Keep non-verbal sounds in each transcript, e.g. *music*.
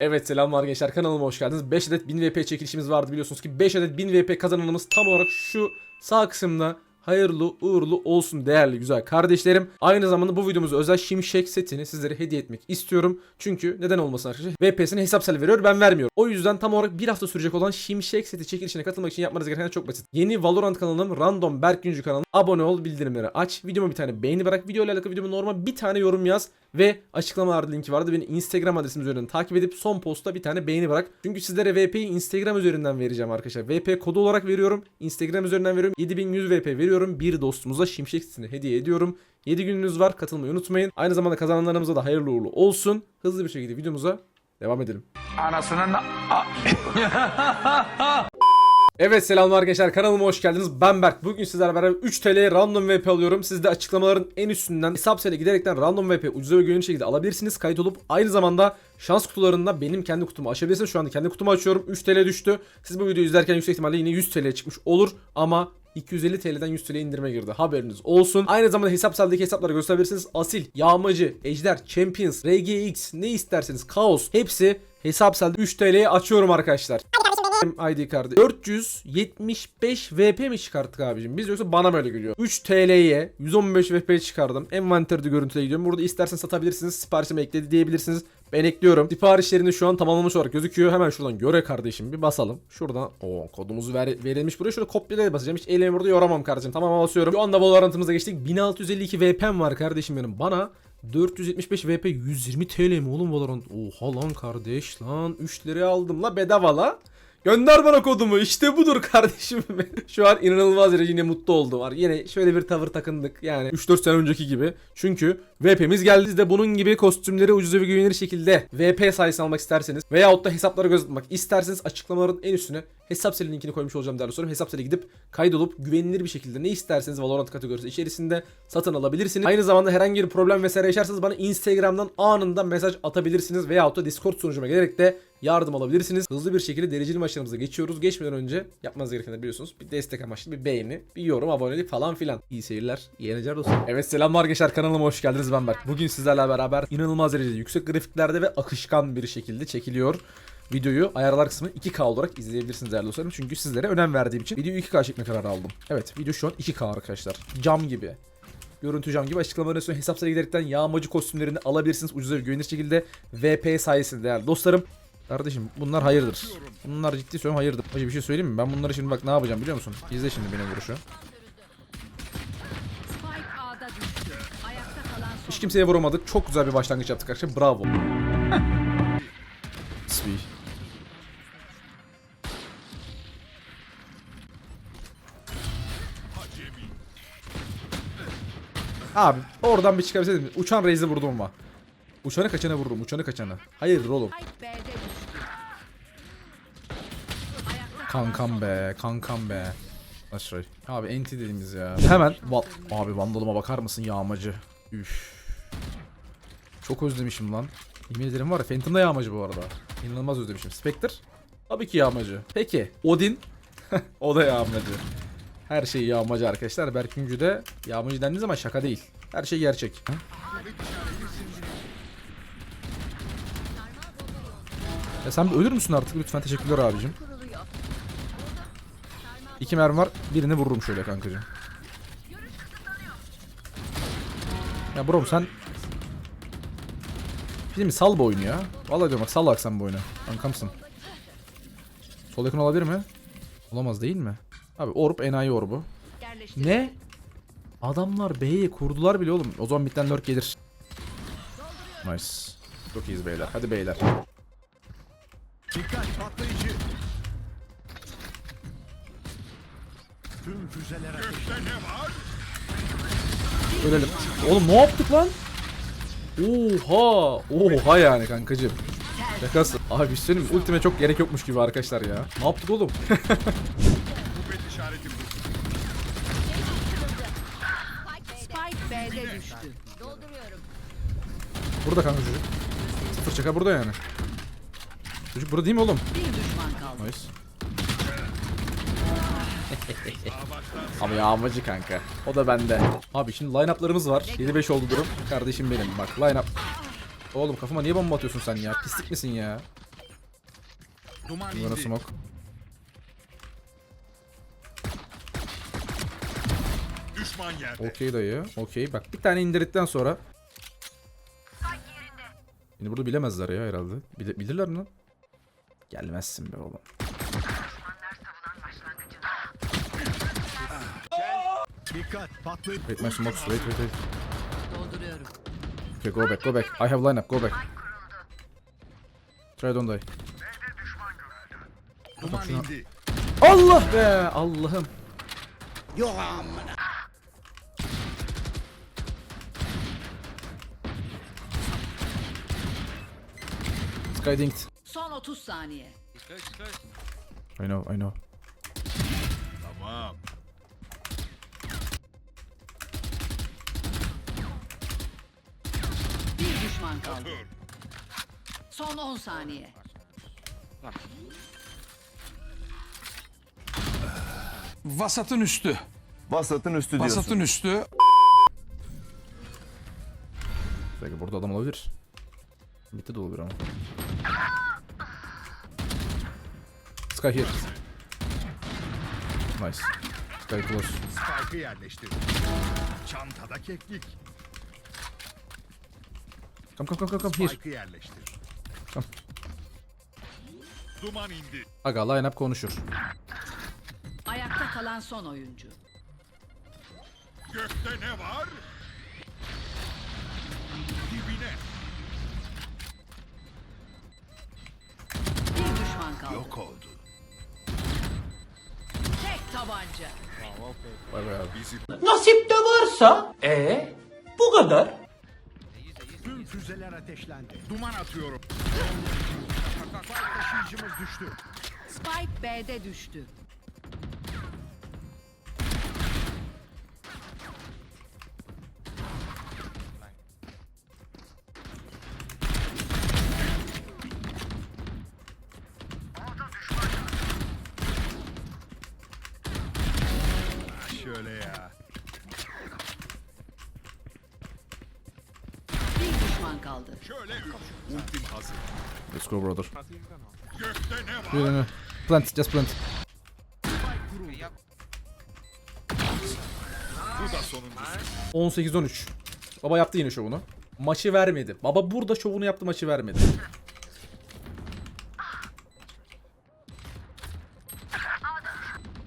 Evet selamlar gençler. Kanalıma hoş geldiniz. 5 adet 1000 VP çekilişimiz vardı. Biliyorsunuz ki 5 adet 1000 VP kazananımız tam olarak şu sağ kısımda hayırlı uğurlu olsun değerli güzel kardeşlerim. Aynı zamanda bu videomuzda özel şimşek setini sizlere hediye etmek istiyorum. Çünkü neden olmasın arkadaşlar VP'sini hesapsal veriyor ben vermiyorum. O yüzden tam olarak bir hafta sürecek olan şimşek seti çekilişine katılmak için yapmanız gereken çok basit. Yeni Valorant kanalım Random Berk Güncü kanalına abone ol bildirimleri aç. Videoma bir tane beğeni bırak. Video ile alakalı videoma normal bir tane yorum yaz. Ve açıklamalarda linki vardı. Beni Instagram adresim üzerinden takip edip son posta bir tane beğeni bırak. Çünkü sizlere VP'yi Instagram üzerinden vereceğim arkadaşlar. VP kodu olarak veriyorum. Instagram üzerinden veriyorum. 7100 VP veriyorum. Bir dostumuza şimşek sitini hediye ediyorum. 7 gününüz var. Katılmayı unutmayın. Aynı zamanda kazananlarımıza da hayırlı uğurlu olsun. Hızlı bir şekilde videomuza devam edelim. Anasının *laughs* Evet selamlar gençler kanalıma hoş geldiniz. Ben Berk. Bugün sizlerle beraber 3 TL random VP alıyorum. Siz de açıklamaların en üstünden hesap sele giderekten random VP ucuza ve güvenilir şekilde alabilirsiniz. Kayıt olup aynı zamanda şans kutularında benim kendi kutumu açabilirsiniz. Şu anda kendi kutumu açıyorum. 3 TL düştü. Siz bu videoyu izlerken yüksek ihtimalle yine 100 TL çıkmış olur ama 250 TL'den 100 TL indirime girdi. Haberiniz olsun. Aynı zamanda hesap saldaki hesapları gösterebilirsiniz. Asil, Yağmacı, Ejder, Champions, RGX ne isterseniz Kaos hepsi hesap selde 3 TL'ye açıyorum arkadaşlar. ID kartı 475 VP mi çıkarttık abicim? Biz yoksa bana mı öyle geliyor? 3 TL'ye 115 VP çıkardım. Envanterde görüntüye gidiyorum. Burada isterseniz satabilirsiniz. Siparişime ekledi diyebilirsiniz. Ben ekliyorum. Siparişlerini şu an tamamlamış olarak gözüküyor. Hemen şuradan göre kardeşim bir basalım. Şuradan o kodumuzu ver, verilmiş buraya. Şurada kopyalaya basacağım. Hiç elimi burada yoramam kardeşim. Tamam basıyorum. Şu anda Valorant'ımıza geçtik. 1652 VP'm var kardeşim benim. Bana 475 VP 120 TL mi oğlum Valorant? Oha lan kardeş lan 3 liraya aldım la bedava la. Gönder bana kodumu işte budur kardeşim. *laughs* Şu an inanılmaz derece yine mutlu oldum. Var. Yine şöyle bir tavır takındık yani 3-4 sene önceki gibi. Çünkü VP'miz geldi. Siz de bunun gibi kostümleri ucuz ve güvenilir şekilde VP sayesinde almak isterseniz veyahut da hesapları göz atmak isterseniz açıklamaların en üstüne hesap seli linkini koymuş olacağım değerli sorum. Hesap seli gidip kaydolup güvenilir bir şekilde ne isterseniz Valorant kategorisi içerisinde satın alabilirsiniz. Aynı zamanda herhangi bir problem vesaire yaşarsanız bana Instagram'dan anında mesaj atabilirsiniz veyahut da Discord sunucuma gelerek de yardım alabilirsiniz. Hızlı bir şekilde dereceli maçlarımıza geçiyoruz. Geçmeden önce yapmanız gerekenleri biliyorsunuz. Bir destek amaçlı bir beğeni, bir yorum, abonelik falan filan. İyi seyirler, iyi eğlenceler olsun. Evet selamlar gençler kanalıma hoş geldiniz ben Berk. Bugün sizlerle beraber inanılmaz derecede yüksek grafiklerde ve akışkan bir şekilde çekiliyor. Videoyu ayarlar kısmı 2K olarak izleyebilirsiniz değerli dostlarım. Çünkü sizlere önem verdiğim için videoyu 2K çekme kararı aldım. Evet video şu an 2K arkadaşlar. Cam gibi. Görüntü cam gibi açıklamaların üstüne hesap giderekten yağmacı kostümlerini alabilirsiniz ucuza ve güvenilir şekilde VP sayesinde değerli dostlarım. Kardeşim bunlar hayırdır. Bunlar ciddi söylüyorum hayırdır. Hacı bir şey söyleyeyim mi? Ben bunları şimdi bak ne yapacağım biliyor musun? İzle şimdi benim vuruşu. Hiç kimseye vuramadık. Çok güzel bir başlangıç yaptık arkadaşlar. Bravo. *laughs* Svi. Abi oradan bir çıkabilseydim. Uçan Reis'i vurdum ama. Uçanı kaçana vururum. Uçanı kaçana. Hayırdır oğlum. Kankam be. Kankam be. Aşray. Abi enti dediğimiz ya. Hemen. Va abi vandalıma bakar mısın yağmacı? Üf. Çok özlemişim lan. Yemin ederim var ya Phantom da yağmacı bu arada. İnanılmaz özlemişim. Spectre? Tabii ki yağmacı. Peki. Odin? *laughs* o da yağmacı. Her şey yağmacı arkadaşlar. Berküncü de yağmacı dendiği zaman şaka değil. Her şey gerçek. Ya sen ölür müsün artık? Lütfen teşekkürler abicim. İki mermi var. Birini vururum şöyle kankacığım. Ya brom sen Film sal bu oyunu ya. Vallahi diyorum bak sal bak sen bu oyunu. Kankamsın. Sol yakın olabilir mi? Olamaz değil mi? Abi orb enayi orbu. Ne? Adamlar B'yi kurdular bile oğlum. O zaman bitten lurk gelir. Nice. Çok iyiyiz beyler. Hadi beyler. Dikkat patlayıcı. Tüm füzeler ateşte. Ölelim. Oğlum ne yaptık lan? Oha! Oha yani kankacığım. Şakası. Abi şey söyleyeyim? Ultime çok gerek yokmuş gibi arkadaşlar ya. Ne yaptık oğlum? *laughs* Spike Düştü. burada kanka çocuk. Sıfır şaka burada yani. Çocuk burada değil mi oğlum? Bir düşman kaldı. Nice. *laughs* Ama yağmacı kanka. O da bende. Abi şimdi line-up'larımız var. 7-5 oldu durum. Kardeşim benim bak line-up. Oğlum kafama niye bomba atıyorsun sen ya? Pislik misin ya? İndi. smoke. Düşman yerde. Okey dayı. Okey. Bak bir tane indirdikten sonra. Yine burada bilemezler ya herhalde. Bile- bilirler mi lan? Gelmezsin be oğlum. Dikkat patlayıp Wait my smokes. Wait wait wait. Dolduruyorum. Okay go back go back. I have lineup go back. Try don't die. duman indi. Allah be Allah'ım. Dinked. Son 30 saniye. I know I know. Tamam. Bir düşman kaldı. Son 10 saniye. Vasatın üstü. Vasatın üstü diyorsun. Vasatın üstü. Belki burada adam olabilir. Bitti de olabilir ama. Sky here. Nice. Sky close. Spike'ı yerleştir. Çantada keklik. Come come come come come here. Spike'ı yerleştir. Tamam. Duman indi. Aga line up konuşur. Ayakta kalan son oyuncu. Gökte ne var? Dibine. Bir düşman kaldı. Yok oldu. Tabanca. Bay bay abi. Nasip de varsa ee bu kadar. Tüm füzeler ateşlendi. Duman atıyorum. Spike taşıyıcımız düştü. Spike B'de düştü. Şöyle üç. Ultim hazır. Let's go brother. Gökte ne var? No, no. Plant, just plant. Bu da sonuncusu. 18-13. Baba yaptı yine şovunu. Maçı vermedi. Baba burada şovunu yaptı maçı vermedi.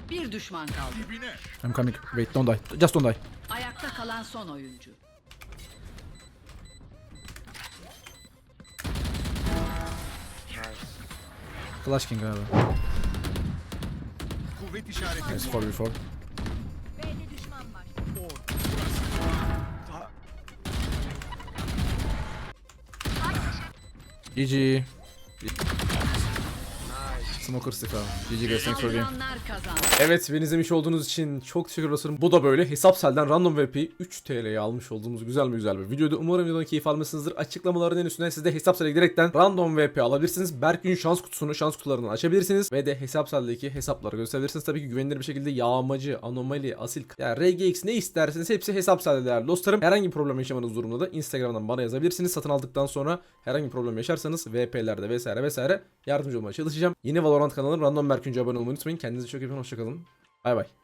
Bir düşman kaldı. Dibine. I'm coming. Wait, don't die. Just don't die. Ayakta kalan son oyuncu. Flash King abi. Kuvvet işareti. Nice 4v4. GG. Smoker stick abi. GG guys thanks for game. Evet beni izlemiş olduğunuz için çok teşekkür ederim. Bu da böyle Hesapsel'den Random VP'yi 3 TL'ye almış olduğumuz güzel mi güzel bir videoydu. Umarım videodan keyif almışsınızdır. Açıklamaların en üstüne siz de Hesapsel'e giderekten Random VP alabilirsiniz. Berkün şans kutusunu, şans kutularını açabilirsiniz. Ve de Hesapsel'deki hesapları gösterebilirsiniz. Tabii ki güvenilir bir şekilde yağmacı, anomali, asil, yani RGX ne isterseniz hepsi Hesapsel'de değerli dostlarım. Herhangi bir problem yaşamanız durumunda da Instagram'dan bana yazabilirsiniz. Satın aldıktan sonra herhangi bir problem yaşarsanız VP'lerde vesaire vesaire yardımcı olmaya çalışacağım. Yeni Valorant kanalım Random Berkünce abone olmayı unutmayın. Kendinize çok iyi bakın. Hoşçakalın. Bay bay.